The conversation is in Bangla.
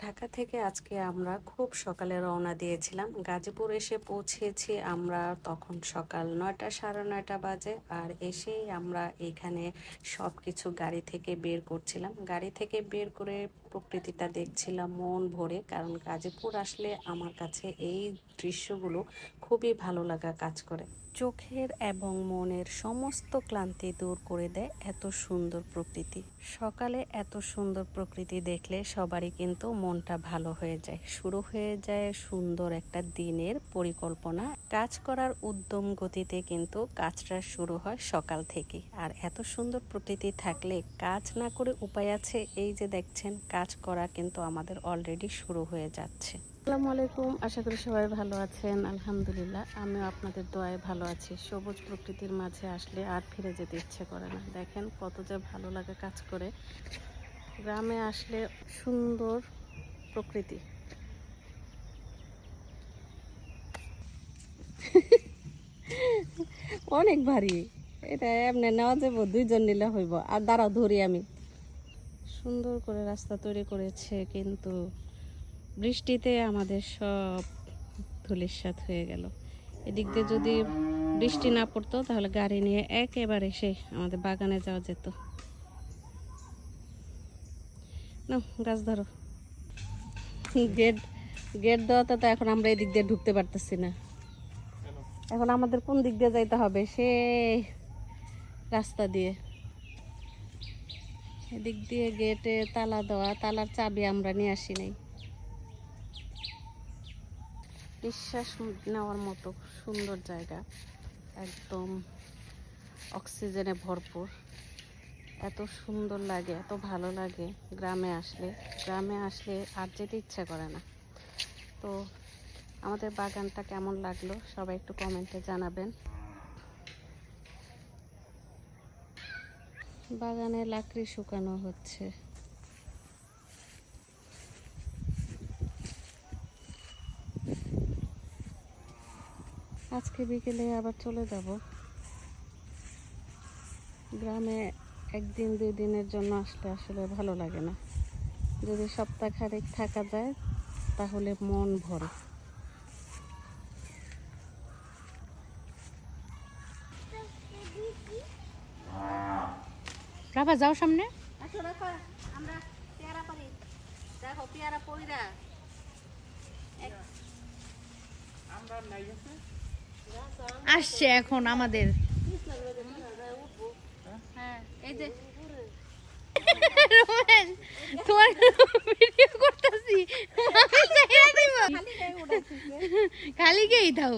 ঢাকা থেকে আজকে আমরা খুব সকালে রওনা দিয়েছিলাম। গাজীপুর এসে পৌঁছেছি আমরা তখন সকাল নয়টা, সাড়ে নয়টা বাজে আর এসেই আমরা এখানে সব কিছু গাড়ি থেকে বের করছিলাম। গাড়ি থেকে বের করে প্রকৃতিটা দেখছিলাম মন ভরে, কারণ গাজীপুর আসলে আমার কাছে এই দৃশ্যগুলো খুবই ভালো লাগা কাজ করে। চোখের এবং মনের সমস্ত ক্লান্তি দূর করে দেয় এত সুন্দর প্রকৃতি। সকালে এত সুন্দর প্রকৃতি দেখলে সবারই কিন্তু মনটা ভালো হয়ে যায়। শুরু হয়ে যায় সুন্দর একটা দিনের পরিকল্পনা। কাজ করার উদ্যম গতিতে কিন্তু কাজটা শুরু হয় সকাল থেকে। আর এত সুন্দর প্রকৃতি থাকলে কাজ না করে উপায় আছে? এই যে দেখছেন, কাজ করা কিন্তু আমাদের অলরেডি শুরু হয়ে যাচ্ছে। আসসালামু আলাইকুম। আশা করি সবাই ভালো আছেন। আলহামদুলিল্লাহ, আমিও আপনাদের দোয়ায় ভালো আছি। সবুজ প্রকৃতির মাঝে আসলে আর ফিরে যেতে ইচ্ছে করে না। দেখেন কত যে ভালো লাগে কাজ করে। গ্রামে আসলে সুন্দর প্রকৃতি। অনেক ভারী। এটা এমনি নেওয়া যাব, দুইজন নিলে হইব। আর দাঁড়াও, ধরি আমি। সুন্দর করে রাস্তা তৈরি করেছে, কিন্তু বৃষ্টিতে আমাদের সব ধুলিস্বাদ হয়ে গেল। এদিক দিয়ে যদি বৃষ্টি না পড়তো, তাহলে গাড়ি নিয়ে একেবারে সে আমাদের বাগানে যাওয়া যেত। না গাছ ধরো। গেট গেট দেওয়াতে তো এখন আমরা এদিক দিয়ে ঢুকতে পারতেছি না। এখন আমাদের কোন দিক দিয়ে যাইতে হবে? সে রাস্তা দিয়ে। এদিক দিয়ে গেটে তালা দেওয়া, তালার চাবি আমরা নিয়ে আসি নাই। নিঃশ্বাস নেওয়ার মতো সুন্দর জায়গা, একদম অক্সিজেনে ভরপুর। এত সুন্দর লাগে, এত ভালো লাগে গ্রামে আসলে। গ্রামে আসলে আর যেতে ইচ্ছে করে না। তো আমাদের বাগানটা কেমন লাগল সবাই একটু কমেন্টে জানাবেন। বাগানে লাকড়ি শুকানো হচ্ছে। আজকে বিকেলে আবার চলে যাব। গ্রামে একদিন দুই দিনের জন্য আসলে আসলে ভালো লাগে না। যদি সপ্তাহ খানেক থাকা যায় তাহলে মন ভরে। রাফা যাও সামনে। আমরা পেয়ারা পারি। দেখো পেয়ারা পইরা। আসছে এখন আমাদের এই যে রোমেন, তোমার ভিডিও করতেছি। খালি গেই থাক